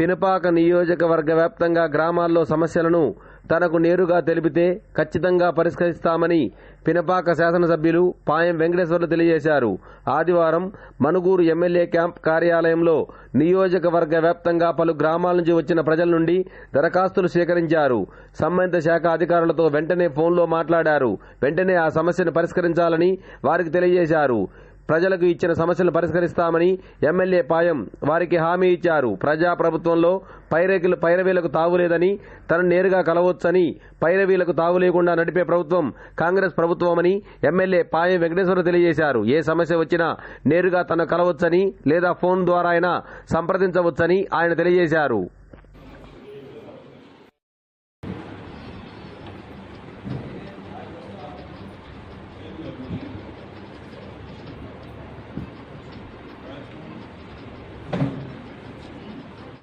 పినపాక నియోజకవర్గ వ్యాప్తంగా గ్రామాల్లో సమస్యలను తనకు నేరుగా తెలిపితే ఖచ్చితంగా పరిష్కరిస్తామని పినపాక శాసనసభ్యులు పాయం వెంకటేశ్వర్లు తెలియజేశారు. ఆదివారం మనుగూరు ఎమ్మెల్యే క్యాంప్ కార్యాలయంలో నియోజకవర్గ వ్యాప్తంగా పలు గ్రామాల నుంచి వచ్చిన ప్రజల నుండి దరఖాస్తులు స్వీకరించారు సంబంధిత శాఖ అధికారులతో వెంటనే ఫోన్లో మాట్లాడారు. వెంటనే ఆ సమస్యను పరిష్కరించాలని వారికి తెలియజేశారు. ప్రజలకు ఇచ్చిన సమస్యలు పరిష్కరిస్తామని ఎమ్మెల్యే పాయం వారికి హామీ ఇచ్చారు. ప్రజాప్రభుత్వంలో పైరకులు పైరవీలకు తావులేదని తను నేరుగా కలవచ్చని పైరవీలకు తావు లేకుండా నడిపే ప్రభుత్వం కాంగ్రెస్ ప్రభుత్వమని ఎమ్మెల్యే పాయం వెంకటేశ్వర తెలియజేశారు. ఏ సమస్య వచ్చినా నేరుగా తను కలవచ్చని లేదా ఫోన్ ద్వారా అయినా సంప్రదించవచ్చని ఆయన తెలియజేశారు.